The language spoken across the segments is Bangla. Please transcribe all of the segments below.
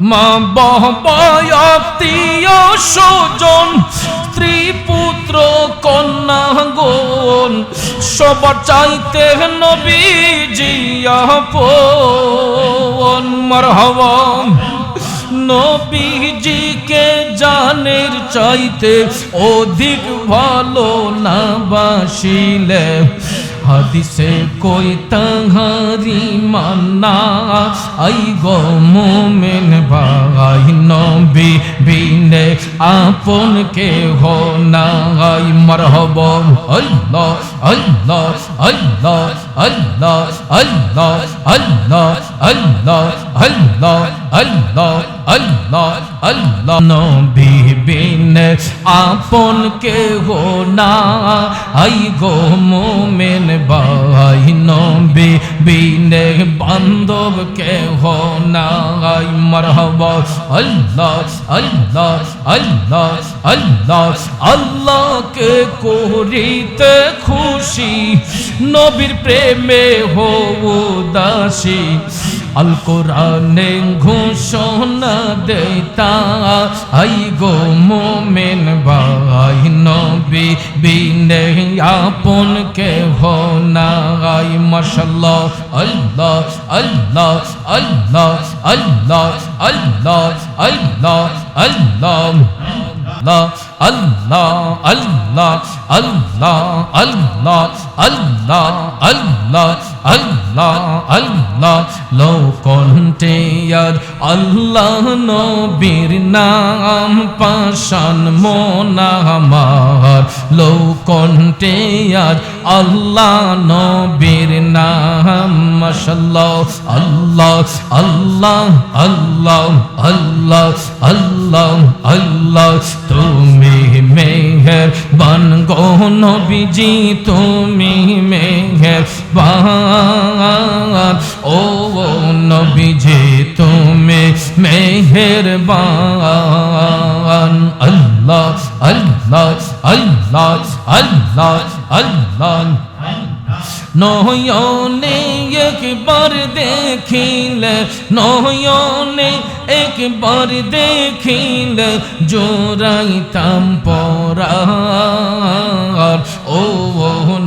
মা বহবয়তীয় সুজন স্ত্রী পুত্র কন্যা গুণ, সবার চাইতে নবীজি আপন মারহাবা, নবীজিকে জানের চাইতে অধিক ভালো না বাসিলে। হাদিসে কই তাহারি মান্না আই গো মোমেন ভাই নবী বিনে আপন কে হো নাই মরহব আল্লাহ আল্লাহ আল্লাহ আল্লাহ আল্লাহ আল্লাহ আল্লাহ আল্লাহ আল্লাহ আল্লাহ আল্লাহ নবী বিনে আপন কে হো না আই গো মোমেন ভাই নবী বিনে বান্ধব কে হো না আই মরহবা আল্লাহ আল্লাহ আল্লাহ আল্লাহ আল্লাহকে করিতে খুশি। নবীর প্রেমে হো দাসী আল কোরআনে ঘোষণা দেতা আই গো মোমেন ভাই নবী বিনে আপন কে হনাই মাশাল্লাহ আল্লাহ আল্লাহ আল্লাহ আল্লাহ আল্লাহ আল্লাহ আল্লাহ Allah, Allah, Allah, Allah, Allah, Allah, Allah, Allah. আল্লাহ আল্লাহ লোকন্টে আর আল্লাহ নবীর নাম পাশান মোনা আমার লোকন্টে আর আল্লাহ নবীর নাম মাশাল্লাহ আল্লাহ আল্লাহ আল্লাহ আল্লাহ আল্লাহ আল্লাহ। তুমি মেহের বান গো বিজি তুমি মেহের বান ও নবীজি, তুমি মেহের বান আল্লাহ আল্লাহ আল্লাহ আল্লাহ আল্লাহ। নয়নে একবার দেখিলে, নয়নে একবার দেখিলে জোরাইতাম পরার। ও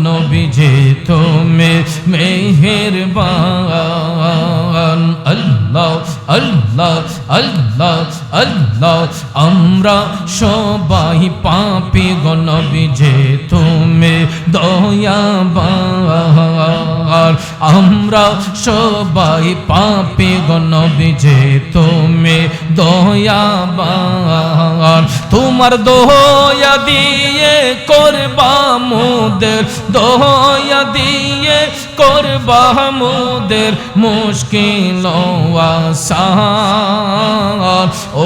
নবীজে, তুমি মেহেরবান। আল্লাহ আল্লাহ আল্লাহ আল্লাহ আমরা সবাই পাপি গণবিজে তুমি দয়াবান। আমরা সবাই পাপি গণবিজে তুমি দয়াবান। তোমার দয়া দিয়ে করবা মুদের, দয়া দিয়ে করবা মুদের মুশকিল আসান। ও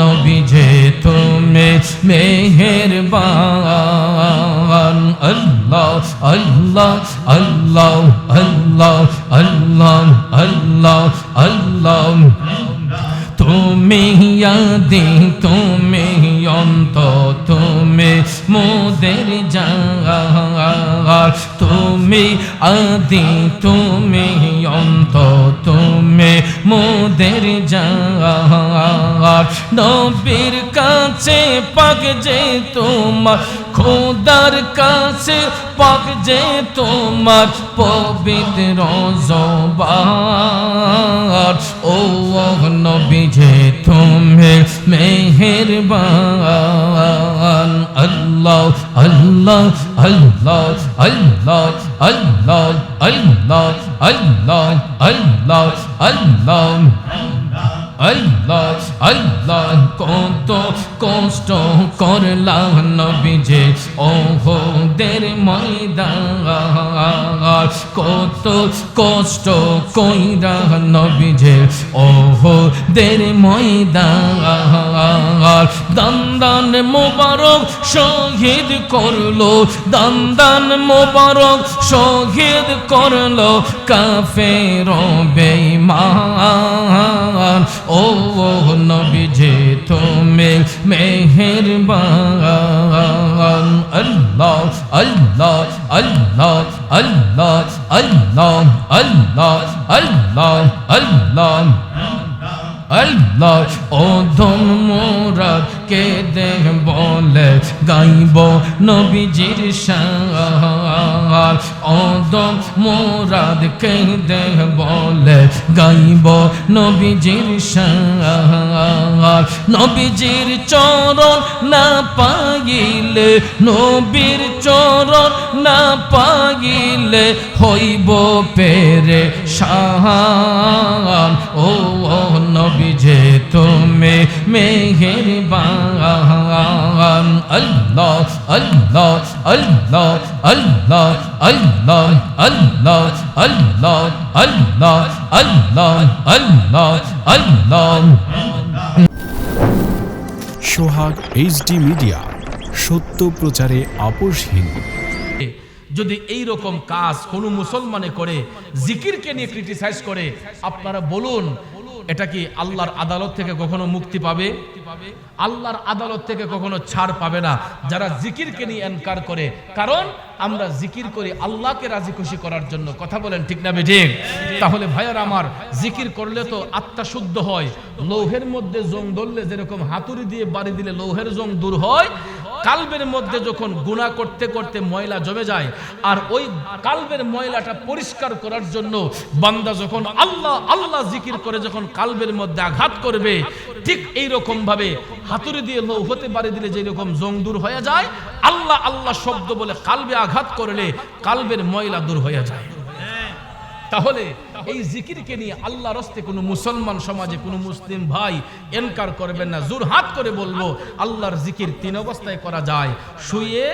নবী যে তুমি মেহেরবান। আল্লাহ আল্লাহ আল্লাহ আল্লাহ আল্লাহ আল্লাহ আল্লাহ। তুমি আদি, তুমি অন্ত তুমি মোদের জাগার তুমি আদি, তুমি অন্ত তুমি মোদের জাগার নবীর কাছে পাক যে তোমার, খোদার কাছে পাক যে তোমার পবিত্র জবান। ও নবী যে তুমি মেহেরবান আল্লাহ আল্লাহ আল্লাহ আল্লাহ আল্লাহ আল্লাহ আল্লাহ আল্লাহ আল্লাহ আল্লাহ আল্লাহ, কত কষ্ট করলাম নবীজে। ওহদের ময়দান, কত কষ্ট কইরা নবীজে। ওহদের ময়দান, দান্দান মোবারক শহীদ করল, দান্দান মোবারক শহীদ করল কাফের বেমান ও নবী যে তুমি মেহেরবান। আল্লাহ আল্লাহ আল্লাহ আল্লাহ আল্লাহ আল্লাহ আল্লাহ আল্লাহ। আল্লাহ, ও ধন মোরাদ কে দেহ বলে গাইব নবীজির শান ধন মোরাদ দেহ বলে, গাইব নবীজির শান। নবীজির চরণ না পাইলে নবীর চরণ না পাইলে হইব পেরে শাহান ও ও নবী যে তুমি মেহের বান আল্লাহ আল্লাহ আল্লাহ আল্লাহ আল্লাহ আল্লাহ আল্লাহ আল্লাহ আল্লাহ আল্লাহ আল্লাহ সোহাগ এইচডি মিডিয়া সত্য প্রচারে আপোষহীন যদি এই রকম কাজ কোনো মুসলমানে করে জিকিরকে নিয়ে ক্রিটিসাইজ করে আপনারা বলুন এটা কি আল্লাহর আদালত থেকে কখনো মুক্তি পাবে? আল্লাহর আদালত থেকে কখনো ছাড় পাবে না। যারা জিকিরকে নিয়ে এনকার করে, কারণ আমরা জিকির করি আল্লাহকে রাজি খুশি করার জন্য। কথা বলেন ঠিক না বেঠিক? তাহলে ভাইয়ার আমার, জিকির করলে তো আত্মা শুদ্ধ হয়। লৌহের মধ্যে জং ধরলে যেরকম হাতুড়ি দিয়ে বাড়ি দিলে লৌহের জং দূর হয়। কালবের মধ্যে যখন গুণা করতে করতে ময়লা জমে যায়, আর ওই কালবের ময়লাটা পরিষ্কার করার জন্য বান্দা যখন আল্লাহ আল্লাহ জিকির করে যখন কালবের মধ্যে আঘাত করবে, ঠিক এই রকম ভাবে হাতুড়ি দিয়ে লৌহতে বাড়ি দিলে যে রকম জং দূর হয়ে যায়, আল্লাহ আল্লাহ শব্দ বলে কালবে আঘাত করলে কালবের ময়লা দূর হয়ে যায়। তাহলে এই জিকিরকে নিয়ে আল্লাহ রস্তে কোনো মুসলমান সমাজে কোনো মুসলিম ভাই এনকার করবেন না। জোর হাত করে বলব, আল্লাহর জিকির তিন অবস্থায় করা যায়। শুয়ে,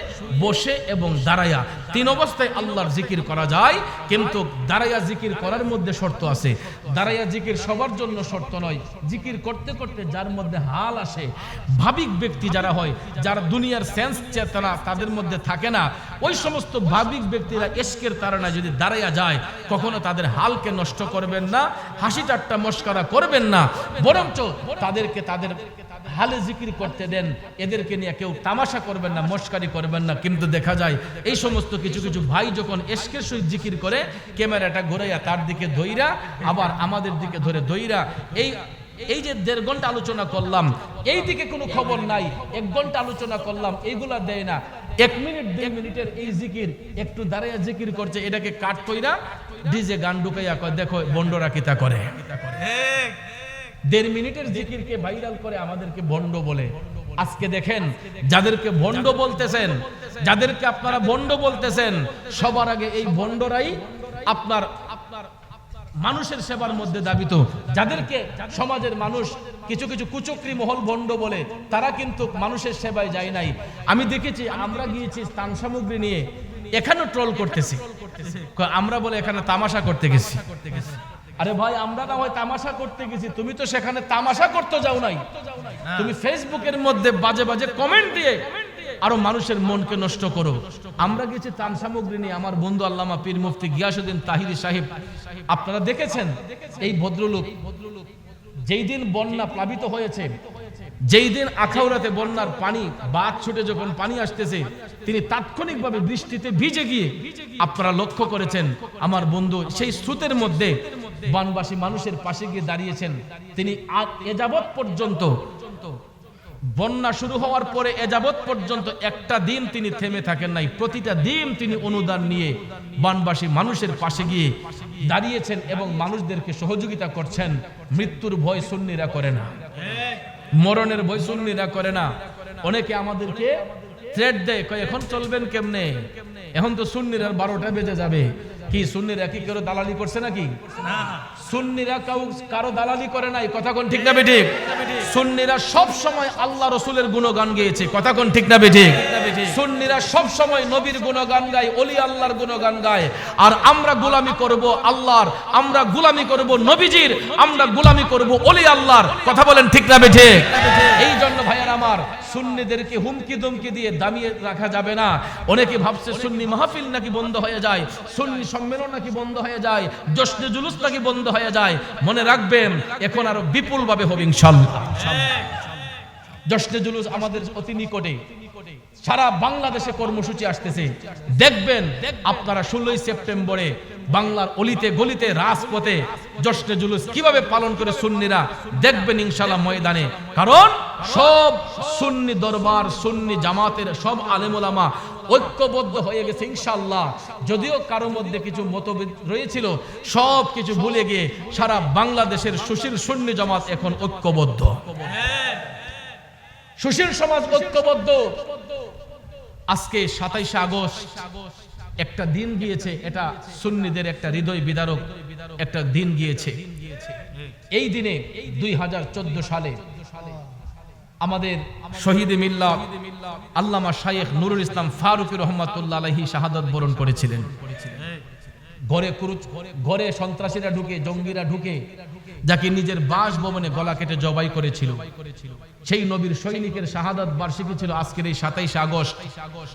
বসে এবং দাঁড়াইয়া তিন অবস্থায় আল্লাহর জিকির করা যায়, কিন্তু দাঁড়াইয়া জিকির করার মধ্যে শর্ত আছে। দাঁড়াইয়া জিকির সবার জন্য শর্ত নয়। জিকির করতে করতে যার মধ্যে হাল আসে, ভাবিক ব্যক্তি যারা হয়, যারা দুনিয়ার সেন্স চেতনা তাদের মধ্যে থাকে না, ওই সমস্ত ভাবিক ব্যক্তিরা এসকের তারা যদি দাঁড়াইয়া যায়, কখনো তাদের হালকে নষ্ট করবেন না, হাসি ঠাট্টা মস্করা করবেন না, বরঞ্চ তাদেরকে তাদের হালে জিকির করতে দেন, এদেরকে নিয়ে কেউ তামাশা করবেন না, মস্কারি করবেন না। কিন্তু দেখা যায়, এই সমস্ত কিছু কিছু ভাই যখন এসকের সহিত জিকির করে, ক্যামেরাটা ঘুরাইয়া তার দিকে দইরা আবার আমাদের দিকে ধরে দইরা এই এই যে দেড় ঘণ্টা আলোচনা করলাম, এই দিকে কোনো খবর নাই, এক ঘণ্টা আলোচনা করলাম, এইগুলা দেয় না। এক মিনিট দেড় মিনিটের এই জিকির, একটু দাঁড়াইয়া জিকির করছে, এটাকে কাট কইরা ডিজে গান ঢুকাইয়া কয় দেখো বন্ডরা কিতা করে? দেড় মিনিটের জিকিরকে ভাইরাল করে আমাদেরকে বন্ড বলে। আজকে দেখেন যাদেরকে বন্ড বলতেছেন যাদেরকে আপনারা বন্ড বলতেছেন সবার আগে এই বন্ডরাই আপনার আপনার মানুষের সেবার মধ্যে দাবিত। যাদেরকে সমাজের মানুষ কিছু কিছু কুচক্রি মহল বন্ড বলে তারা কিন্তু মানুষের সেবায় যায় নাই। আমি দেখেছি আমরা গিয়েছি স্থান সামগ্রী নিয়ে এখানেও ট্রোল করতেছি। আমরা বলে এখানে তামাশা করতে গেছি। আরে ভাই, আমরা না হয় তামাশা করতে গেছি। তুমি তো সেখানে তামাশা করতে যাও নাই। তুমি ফেসবুকের মধ্যে বাজে বাজে কমেন্ট দিয়ে আরও মানুষের মনকে নষ্ট করো। আমরা গেছি তান সামগ্রী নিয়ে আমার বন্ধু আল্লামা পীর মুফতি গিয়াসুদ্দিন তাহিরি সাহেব। আপনারা দেখেছেন, এই ভদ্রলোক যেই দিন বন্যা প্লাবিত হয়েছে যেই দিন আখাউড়াতে বন্যার পানি বাদ ছুটে যখন পানি আসতেছে, তিনি তাৎক্ষণিকভাবে বৃষ্টিতে ভিজে গিয়ে আপনারা লক্ষ্য করেছেন, আমার বন্ধু সেই স্রোতের মধ্যে বানবাসী মানুষের পাশে গিয়ে দাঁড়িয়েছেন। তিনি আ- এ যাবৎ পর্যন্ত, বন্যা শুরু হওয়ার পরে এ যাবৎ পর্যন্ত একটা দিন তিনি থেমে থাকেন নাই। প্রতিটা দিন তিনি অনুদান নিয়ে বানবাসী মানুষের পাশে গিয়ে দাঁড়িয়েছেন এবং মানুষদেরকে সহযোগিতা করছেন। মৃত্যুর ভয় সুন্নিরা করে না। মরণের বই সুন্নিরা করে না। অনেকে আমাদেরকে থ্রেট দেয় এখন চলবেন কেমনে? এখন তো সুন্নির বারোটা বেজে যাবে। কি সুন্নিরা কি দালালি করছে নাকি? সুন্নিরা কাউ কারও দালালি করে নাই কথা কোন ঠিক না বেঠিক সুন্নিরা সব সময় আল্লাহ রসুলের গুণগান গেয়েছে কথা কোন ঠিক না বেঠিক সুন্নিরা সব সময় নবীর গুণগান গায় অলি আল্লাহর গুণগান গায়। আর আমরা গোলামি করব আল্লাহর আমরা গোলামি করব নবীজির আমরা গোলামি করব অলি আল্লাহর কথা বলেন ঠিক না বেঠিক এই জন্য ভাইয়ার আমার সুন্নিদেরকে হুমকি দমকি দিয়ে দামিয়ে রাখা যাবে না। অনেকে ভাবছে সুন্নি মাহফিল নাকি বন্ধ হয়ে যায় সুন্নি সম্মেলন নাকি বন্ধ হয়ে যায়? জশ্নে জুলুস নাকি বন্ধ হয়ে যায়? মনে রাখবেন, এখন আরও বিপুল ভাবে হবে জশ্নে জুলুস আমাদের অতি নিকটে। সারা বাংলাদেশে কর্মসূচি আসতেছে। দেখবেন, আপনারা ষোলোই সেপ্টেম্বরে বাংলার অলিতে গলিতে, রাজপথে জশ্নে জুলুস কীভাবে পালন করে সুন্নিরা দেখবেন ইনশাল্লাহ ময়দানে? কারণ সব সুন্নি দরবার, সুন্নি জামাতের সব আলেমুলামা ঐক্যবদ্ধ হয়ে গেছে ইনশাল্লাহ যদিও কারও মধ্যে কিছু মতভেদ রয়েছিল, সব কিছু ভুলে গিয়ে সারা বাংলাদেশের সুশীল সুন্নি জামাত এখন ঐক্যবদ্ধ। সুশীল সমাজ ঐক্যবদ্ধ। আজকে সাতাইশে আগস্ট একটা দিন গিয়েছে, এটা সুন্নিদের একটা হৃদয় বিদারক একটা দিন গিয়েছে। এই দিনে দুই হাজার চোদ্দ সালে আমাদের শহীদ মিল্লা আল্লামা শাইখ নুরুল ইসলাম ফারুক রহমতুল্লাহ শাহাদত বরণ করেছিলেন। ঘরে ঘরে সন্ত্রাসীরা ঢুকে, জঙ্গিরা ঢুকে, যাকে নিজের বাসভবনে গলা কেটে জবাই করেছিল। সেই নবীর সৈনিকের শাহাদাত বার্ষিকী ছিল আজকের এই সাতাইশে আগস্ট।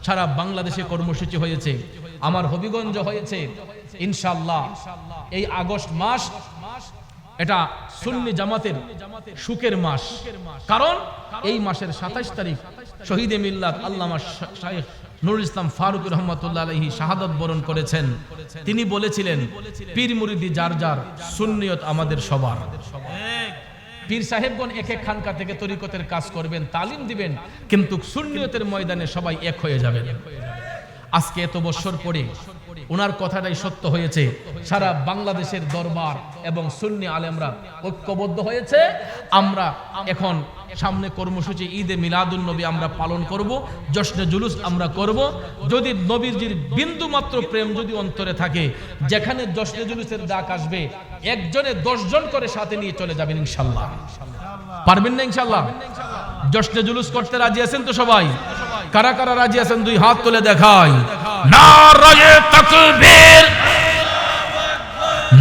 সারা বাংলাদেশে কর্মসূচি হয়েছে। আমার হবিগঞ্জ হয়েছে। ইনশাল্লাহ এই আগস্ট মাস এটা সুন্নি জামাতের সুখের মাস। কারণ এই মাসের সাতাইশ তারিখ শহীদে মিল্লাত আল্লামা শাহেখ নুরুল ইসলাম ফারুক রহমতুল্লাহ আলহী শাহাদত বরণ করেছেন। তিনি বলেছিলেন, পীর মুরিদি যার যার সুন্নিয়ত আমাদের সবার। পীর সাহেবগণ এক এক খানকা থেকে তরিকতের কাজ করবেন, তালিম দিবেন, কিন্তু সুন্নিয়তের ময়দানে সবাই এক হয়ে যাবেন। আজকে এত বছর পরে ওনার কথাটাই সত্য হয়েছে। সারা বাংলাদেশের দরবার এবং সুন্নি আলেমরা ঐক্যবদ্ধ হয়েছে। আমরা এখন সামনে কর্মসূচি ঈদে মিলাদুল নবী আমরা পালন করব, জশ্নে জুলুস আমরা করব। যদি নবীজির বিন্দু মাত্র প্রেম যদি অন্তরে থাকে, যেখানে জশ্নে জুলুসের ডাক আসবে, একজনে দশজন করে সাথে নিয়ে চলে যাবেন ইনশাল্লাহ। পারবেন না ইনশাল্লাহ? জশ্নে জুলুস করতে রাজি আছেন তো সবাই? কারা কারা রাজি আছেন দুই হাত তুলে দেখায় নারায়ে তকবীর।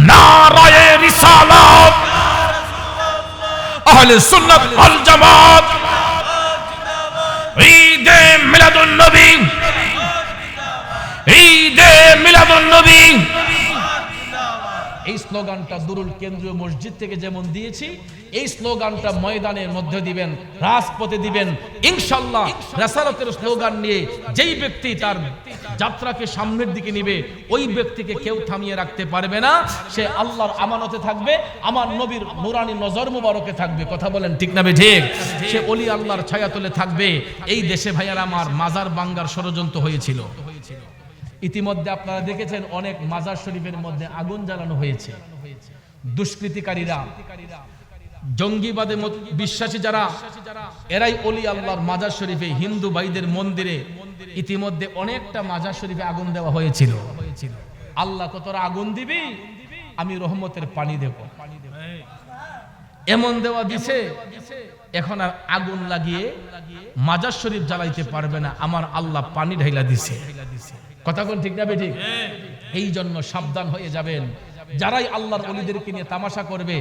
নারায়ে রিসালাত। আহলে সুন্নাত আল জামাত। ঈদে মিলাদুন নবী। ঈদে মিলাদুন নবী। এই স্লোগানটা দুরুল কেন্দ্রীয় মসজিদ থেকে যেমন দিয়েছি, এই স্লোগানটা ময়দানের মধ্যে দিবেন, রাজপথে দিবেন। ইনশাল্লাহ রাসারতের স্লোগান নিয়ে যেই ব্যক্তি তার যাত্রাকে সামনের দিকে নিবে, ওই ব্যক্তিকে কেউ থামিয়ে রাখতে পারবে না। সে আল্লাহর আমানতে থাকবে, আমার নবীর নুরানি নজর মুবারকে থাকবে। কথা বলেন ঠিক না ঠিক? সে অলি আল্লাহর ছায়াতলে থাকবে। এই দেশে ভাইয়ার, আমার মাজার বাঙ্গার ষড়যন্ত্র হয়েছিল। ইতিমধ্যে আপনারা দেখেছেন অনেক মাজার শরীফের মধ্যে আগুন জ্বালানো হয়েছে। দুষ্কৃতিকারীরা, জঙ্গিবাদে বিশ্বাসী যারা, এরাই অলি আল্লাহর মাজার শরীফে হিন্দু ভাইদের মন্দিরে ইতিমধ্যে অনেকটা মাজার শরীফে আগুন দেওয়া হয়েছিল। আল্লাহ কতরা আগুন দিবি? আমি রহমতের পানি দেব। এমন দেওয়া দিছে, এখন আর আগুন লাগিয়ে মাজার শরীফ জ্বালাইতে পারবে না। আমার আল্লাহ পানি ঢাইলা দিছে। কথা কোন ঠিক না বেঠিক এই জন্য সাবধান হয়ে যাবেন। যারাই আল্লাহর অলিদেরকে নিয়ে তামাশা করবে,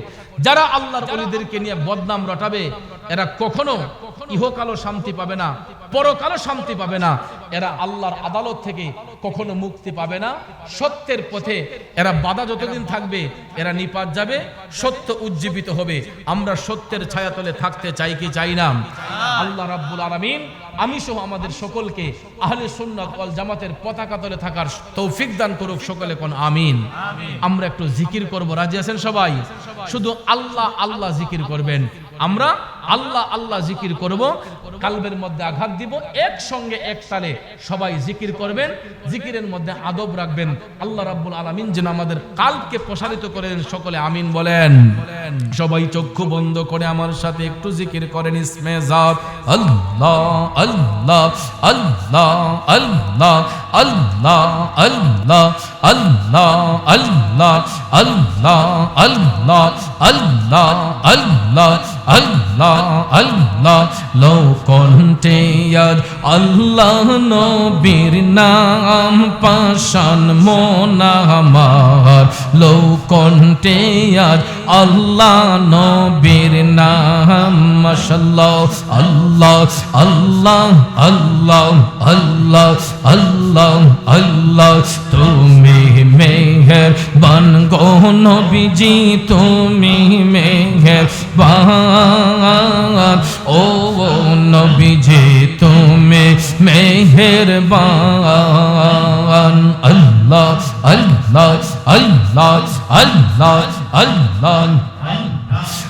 যারা আল্লাহর অলিদেরকে নিয়ে বদনাম রটাবে, এরা কখনো ইহকালও শান্তি পাবে না, পরকালও শান্তি পাবে না। এরা আল্লাহর আদালত থেকে কখনো মুক্তি পাবে না। সত্যের পথে এরা বাধা যতদিন থাকবে, এরা নিপাত যাবে, সত্য উজ্জীবিত হবে। আমরা সত্যের ছায়াতলে থাকতে চাই কি চাই না। আল্লাহ রাব্বুল আলামিন আমি সহ আমাদের সকলকে আহলে সুন্নাত ওয়াল জামাতের পতাকা তলে থাকার তৌফিক দান করুক সকলে কোন আমিন। আমরা একটু জিকির করব। রাজি আছেন সবাই? শুধু আল্লাহ আল্লাহ জিকির করবেন। আমরা আল্লাহ আল্লাহ জিকির করব কালবের মধ্যে আঘাত দিব একসঙ্গে এক তালে সবাই জিকির করবেন জিকিরের মধ্যে আদব রাখবেন আল্লাহ রাব্বুল আলামিন যেন আমাদের কালকে প্রসারিত করেন সকলে আমিন বলেন সবাই চক্ষু বন্ধ করে আমার সাথে একটু জিকির করেন ইসমে জাত আল্লাহ আল্লাহ আল্লাহ আল্লাহ আল্লাহ আল্লাহ আল্লাহ আল্লাহ আল্লাহ আল্লাহ আল্লাহ আল্লাহ আল্লাহ লোকণ্ঠে আর আল্লাহ নবীর নাম পাশান মোনামার লোকণ্ঠে আর আল্লাহ নবীর নাম মাশাল্লাহ, আল্লাহ আল্লাহ আল্লাহ আল্লাহ আল্লাহ আল্লাহ, তুমি মেহের বান গো নবীজি তুমি মেহের বান ও নবীজি তুমি মেহের বান আল্লাহ আল্লাহ আল্লাহ আল্লাহ আল্লাহ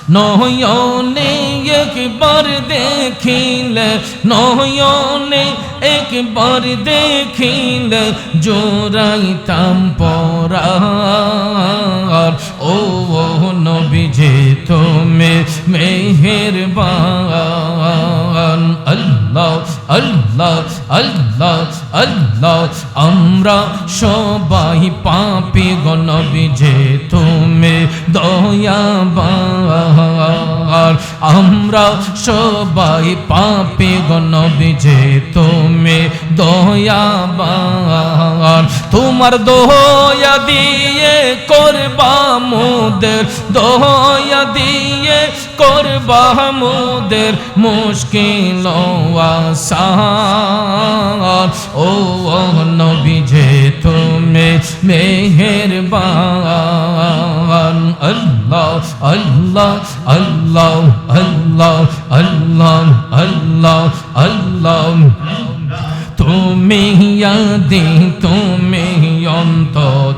নয়নে একবার দেখিলে, নয়নে একবার দেখিলে জোড়াইতাম পরার। ও ও নবী যে তুমি মেহেরবান। আল্লাহ আল্লাহ আল্লাহ আল্লাহ, আমরা সবাই পাপি গণবি যে তুমি দয়াবান। আমরা সবাই পাপি গণবি যে তুমি দয়াবান। তোমার দোয়া দিয়ে করবা মোদের, দয়া দিয়ে করবা মোদের মুশকিল আসান। ও নবী যে তুমি মেহেরবান। আল্লাহ আল্লাহ আল্লাহ আল্লাহ আল্লাহ আল্লাহ আল্লাহ। তুমি আদি তুমি অন্ত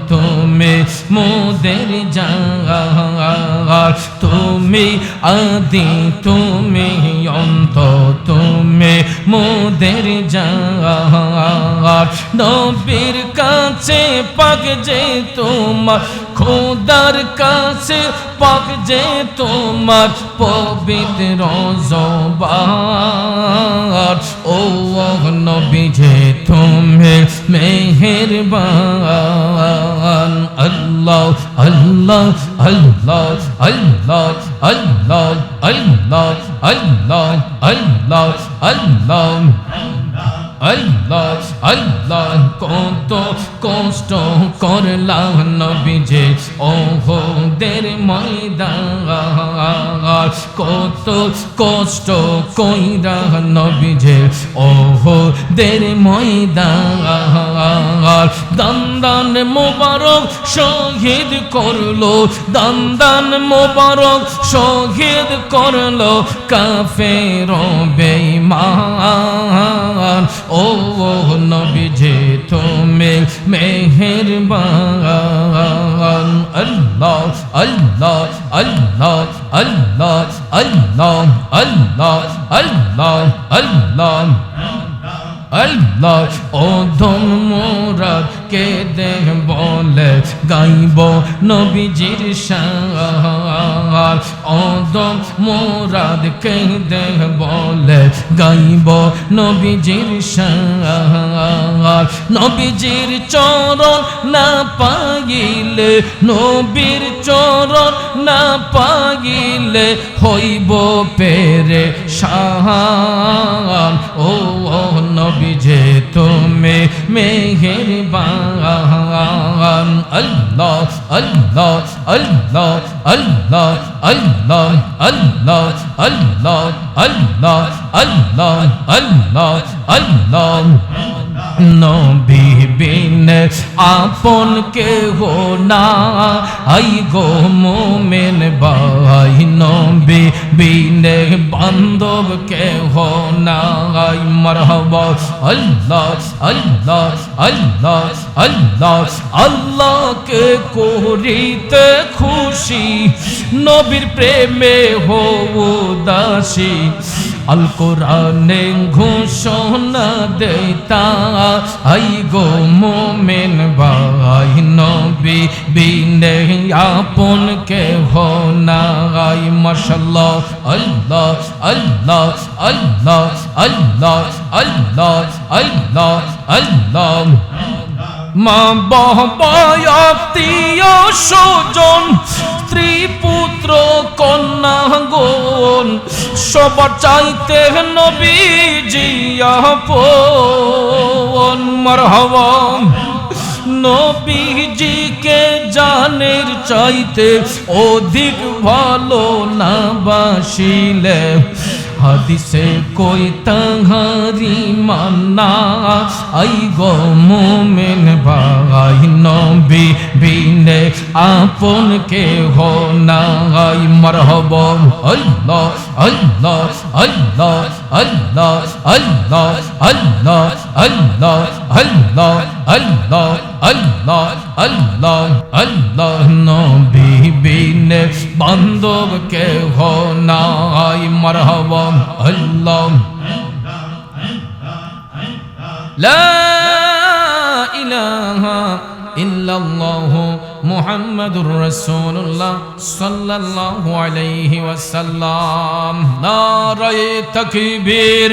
তুমি মোদের জাগার তুমি আদি তুমি অন্ত তুমি মোদের জাগার নবীর কাছে পাক যে তোমার খোদার কাছে পাক যে তোমার পবিত্র জবান। ও নবী যে তুমি মেহেরবান। আল্লাহ আল্লাহ আল্লাহ আল্লাহ আল্লাহ আল্লাহ আল্লাহ আল্লাহ আল্লাহ। আল্লাহ আল্লাহ, কত কষ্ট করলাম নবী যে ওহদের ময়দান, কত কষ্ট কইরা নবী যে ওহদের ময়দান দান দান মোবারক শহীদ করল দান দান মোবারক শহীদ করল কাফের বেঈমান। ও নবী যে তুমি মেহেরবান। আল্লাহ আল্লাহ আল্লাহ আল্লাহ আল্লাহ আল্লাহ আল্লাহ আল্লাহ। আল্লাহ অধম মোরাদ কে দেহ বলে, গাইব নবীজির শান অধম মোরাদ কে দেহ বলে, গাইব নবীজির শান নবীজির চরণ না পাইলে নবীর চরণ না পাইলে হইব পেরে শাহান ও ও নবী যে তুমি মেহেরবান। আল্লাহ আল্লাহ আল্লাহ আল্লাহ আল্লাহ আল্লাহ আল্লাহ আল্লাহ আল্লাহ আল্লাহ আল্লাহ নবী বিন আপন কে হো না আই গো মোমেন ভাই নবী বিন বান্ধব কে হো না আই মরহবা আল্লাহ আল্লাহ আল্লাহ আল্লাহ আল্লাহ কে করিতে খুশি নবীর প্রেমে হো উদাসী আল কোরআনে ঘোষণা দেতা আই গো মোমেন ভাই, নবী বিনে আপন কে হো নাই। মাশাল্লাহ আল্লাহ আল্লাহ আল্লাহ আল্লাহ আল্লাহ আল্লাহ আল্লাহ। মা বহবায়াত্মীয় সুজন স্ত্রী পুত্র কন্যা গোন সবার চাইতে নবীজি আপন মারহাবা, নবীজিকে জানের চাইতে অধিক ভালো না বাসিলে। হাদিসে কই তাহারি মান্না? আই গো মোমেন ভাই, নবী বিনে আপন কে হো নাই। মরহব আল্লাহ আল্লাহ আল্লাহ আল্লাহ আল্লাহ আল্লাহ আল্লাহ আল্লাহ আল্লাহ আল্লাহ আল্লাহ আল্লাহ নবী বিনে বান্ধব কে হো নাই মারহাবা আল্লাহ لا إله إلا الله মুহাম্মাদুর রাসূলুল্লাহ সাল্লাল্লাহু আলাইহি ওয়াসাল্লাম। নারায়ে তাকবীর।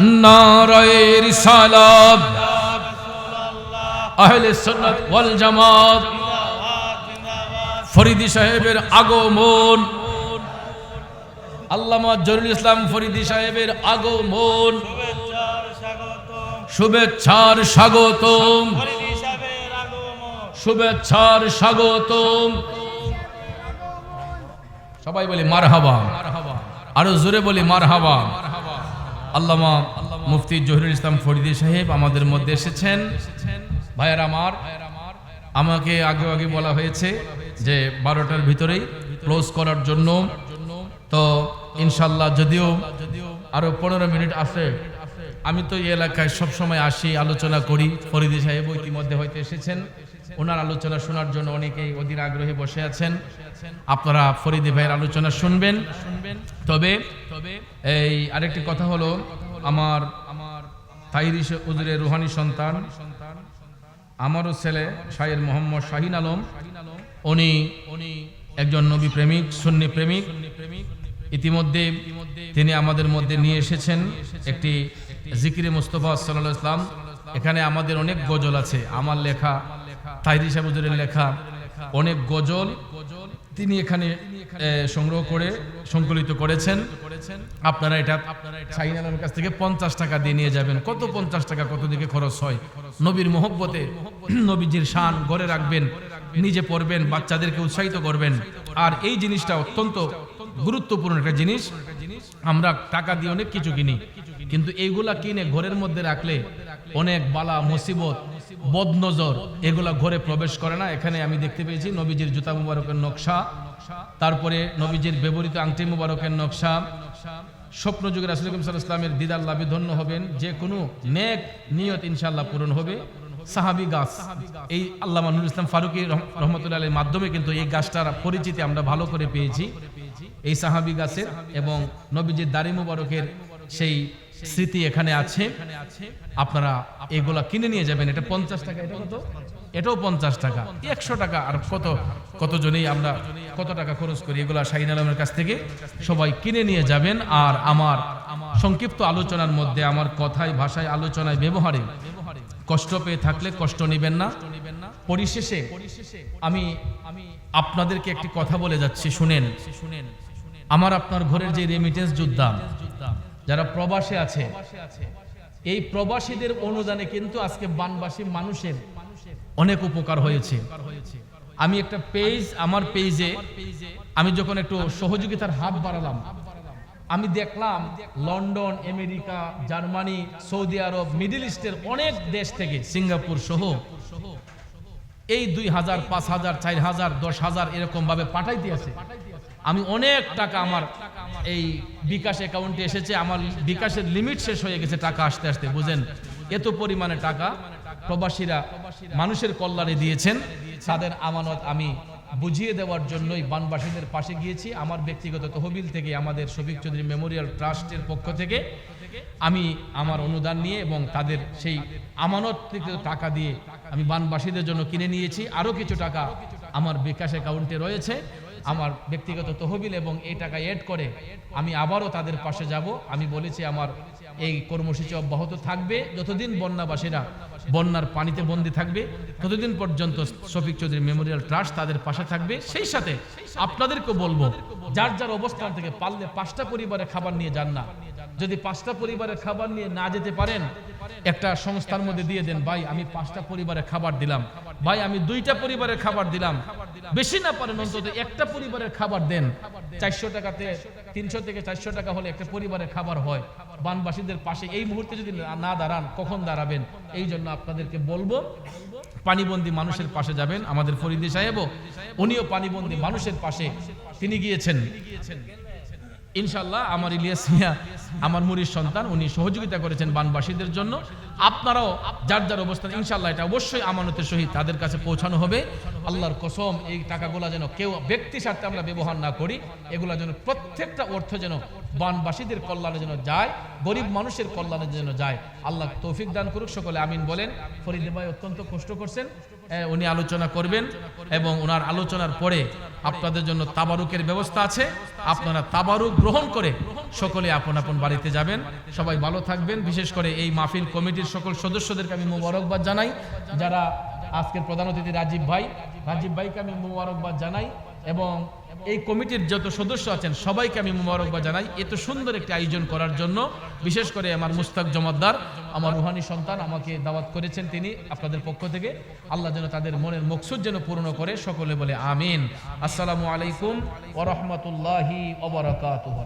নারায়ে রিসালাত। আহলে সুন্নাত ওয়াল জামাত। ফরিদি সাহেবের আগমন। আল্লামা জরুল ইসলাম ফরিদি সাহেবের আগমন। শুভেচ্ছার স্বাগতম। শুভেচ্ছার স্বাগতম। সবাই বলি মারহাবা। আরও জোরে বলি মারহাবা। আল্লামা মুফতি জহিরুল ইসলাম ফরিদি সাহেব আমাদের মধ্যে এসেছেন। ভাইয়ার আমার, আমাকে আগে আগে বলা হয়েছে যে বারোটার ভিতরেই ক্লোজ করার জন্য। তো ইনশাল্লাহ যদিও আরও পনেরো মিনিট আছে, আমি তো এই এলাকায় সবসময় আসি, আলোচনা করি। ফরিদি সাহেব ইতিমধ্যে হয়তো এসেছেন। ওনার আলোচনা শোনার জন্য অনেকেই অধীর আগ্রহে বসে আছেন। আপনারা ফরিদি ভাইয়ের আলোচনা শুনবেন। তবে এই আরেকটি কথা হলো, আমার আমার তাহিরি উজুরের রুহানি সন্তান, আমারও ছেলে শাহের মোহাম্মদ শাহিন আলম। উনি উনি একজন নবী প্রেমিক, সুন্নি প্রেমিক। ইতিমধ্যে তিনি আমাদের মধ্যে নিয়ে এসেছেন একটি জিকিরে মুস্তফা সাল্লাহ ইসলাম এখানে আমাদের অনেক গজল আছে। আমার লেখা তাহিরি সাহেবের লেখা অনেক গজল তিনি এখানে সংগ্রহ করে সংকলিত করেছেন। আপনারা এটা শাহিন কাছ থেকে পঞ্চাশ টাকা দিয়ে নিয়ে যাবেন। কত পঞ্চাশ টাকা, কত দিকে খরচ হয়? নবীর মোহব্বতে নবীজির শান গড়ে রাখবেন, নিজে পড়বেন, বাচ্চাদেরকে উৎসাহিত করবেন। আর এই জিনিসটা অত্যন্ত গুরুত্বপূর্ণ একটা জিনিস। আমরা টাকা দিয়ে অনেক কিছু কিনি। কিন্তু এইগুলা কিনে ঘরের মধ্যে রাখলে অনেক বালা, মুসিবত, বদনজর এগুলা ঘরে প্রবেশ করে না। এখানে আমি দেখতে পেয়েছি নবীজির জুতা মুবারকের নকশা, তারপরে নবীজির ব্যবহৃত আংটি মুবারকের নকশা। স্বপ্ন যুগের রাসুল করিম ইসলামের দিদার লাভে ধন্য হবেন, যে কোনো নেক নিয়ত ইনশাল্লাহ পূরণ হবে। সাহাবি গাছ, এই আল্লাহ নুরুল ইসলাম ফারুকি রহ- রহমতুল্লাহ আলীর মাধ্যমে কিন্তু এই গাছটার পরিচিতি আমরা ভালো করে পেয়েছি। এই সাহাবি গাছের এবং নবীজির দাড়ি মুবারকের সেই স্মৃতি এখানে আছে। আপনারা এগুলা কিনে নিয়ে যাবেন। এটা পঞ্চাশ টাকা। এটা কত? এটাও পঞ্চাশ টাকা। একশো টাকা। আর কত? কতজনেই আমরা কত টাকা খরচ করি? এগুলা শাহিন আলমের কাছ থেকে সবাই কিনে নিয়ে যাবেন। আর আমার সংক্ষিপ্ত আলোচনার মধ্যে আমার কথায়, ভাষায়, আলোচনায়, ব্যবহারে কষ্ট পেয়ে থাকলে কষ্ট নেবেন না। পরিশেষে আমি আমি আপনাদেরকে একটি কথা বলে যাচ্ছি। শুনেন, আমার আপনার ঘরের যে রেমিটেন্স যোদ্ধা যারা প্রবাসে আছে, এই প্রবাসীদের অনুদানে কিন্তু আজকে বানবাসী মানুষের অনেক উপকার হয়েছে। আমি একটা পেজ আমার পেজে আমি যখন একটু সহযোগিতার হাত বাড়ালাম, আমি দেখলাম London, America, Germany, Saudi Arabia, middle ইস্টের অনেক দেশ থেকে সিঙ্গাপুর সহ এই দুই হাজার, পাঁচ হাজার, চার হাজার, দশ হাজার এরকম ভাবে পাঠাইতে আছে। আমি অনেক টাকা আমার এই বিকাশ অ্যাকাউন্টে এসেছে, আমার বিকাশের লিমিট শেষ হয়ে গেছে টাকা আসতে আসতে, বুঝেন? এত পরিমাণে টাকা প্রবাসীরা মানুষের কল্যাণে দিয়েছেন, তাদের আমানত আমি বুঝিয়ে দেওয়ার জন্যই বানবাসীদের পাশে গিয়েছি। আমার ব্যক্তিগত তহবিল থেকে, আমাদের শফিক চৌধুরী মেমোরিয়াল ট্রাস্টের পক্ষ থেকে আমি আমার অনুদান নিয়ে এবং তাদের সেই আমানত থেকে টাকা দিয়ে আমি বানবাসীদের জন্য কিনে নিয়েছি। আরও কিছু টাকা আমার বিকাশ অ্যাকাউন্টে রয়েছে। আমার ব্যক্তিগত তহবিল এবং এই টাকা এড করে আমি আবারও তাদের পাশে যাব। আমি বলেছি, আমার এই কর্মসূচি অব্যাহত থাকবে। যতদিন বন্যাবাসীরা বন্যার পানিতে বন্দী থাকবে, ততদিন পর্যন্ত শফিক চৌধুরী মেমোরিয়াল ট্রাস্ট তাদের পাশে থাকবে। সেই সাথে আপনাদেরকে বলব, যার যার অবস্থান থেকে পারলে পাঁচটা পরিবারে খাবার নিয়ে যান না। যদি পাঁচটা পরিবারের খাবার নিয়ে না যেতে পারেন, একটা সংস্থার মধ্যে দিয়ে দেন, ভাই, আমি পাঁচটা পরিবারের খাবার দিলাম। ভাই, আমি দুইটা পরিবারের খাবার দিলাম। বেশি না পারেন অন্তত একটা পরিবারের খাবার দেন। চারশো টাকাতে, তিনশো থেকে চারশো টাকা হলে একটা পরিবারের খাবার হয়। বানবাসীদের পাশে এই মুহূর্তে যদি না- দাঁড়ান, কখন দাঁড়াবেন? এই জন্য আপনাদেরকে বলব, পানিবন্দী মানুষের পাশে যাবেন। আমাদের ফরিদি সাহেবও, উনিও পানিবন্দী মানুষের পাশে। তিনি গিয়েছেন। ইনশাল্লাহ আমার ইলিয়াস মিয়া, আমার মুরির সন্তান, উনি সহযোগিতা করেছেন বানবাসীদের জন্য। আপনারাও যার যার অবস্থান ইনশাল্লাহ এটা অবশ্যই আমানতের সহিত তাদের কাছে পৌঁছানো হবে। আল্লাহর কসম, এই টাকাগুলা যেন কেউ ব্যক্তি স্বার্থে আমরা ব্যবহার না করি, এগুলা যেন প্রত্যেকটা অর্থ যেন বানবাসীদের কল্যাণের জন্য যায়, গরিব মানুষের কল্যাণের জন্য যায়। আল্লাহ তৌফিক দান করুক, সকলে আমিন বলেন। ফরিদে ভাই অত্যন্ত কষ্ট করছেন। উনি আলোচনা করবেন এবং ওনার আলোচনার পরে আপনাদের জন্য তাবারুকের ব্যবস্থা আছে। আপনারা তাবারুক গ্রহণ করে সকলে আপন আপন বাড়িতে যাবেন। সবাই ভালো থাকবেন। বিশেষ করে এই মাহফিল কমিটির সকল সদস্যদেরকে আমি মোবারকবাদ জানাই। যারা আজকের প্রধান অতিথি রাজীব ভাই, রাজীব ভাইকে আমি মোবারকবাদ জানাই এবং এই কমিটির যত সদস্য আছেন, সবাইকে আমি মোবারকবাদ জানাই। এত সুন্দর একটি আয়োজন করার জন্য, বিশেষ করে আমার মুস্তাক জমাদ্দার, আমার রুহানি সন্তান আমাকে দাওয়াত করেছেন তিনি আপনাদের পক্ষ থেকে। আল্লাহ যেন তাদের মনের মকসুদ যেন পূর্ণ করে, সকলে বলে আমিন। আসসালামু আলাইকুম ওরহমতুল্লাহি ওবরাকাতুহ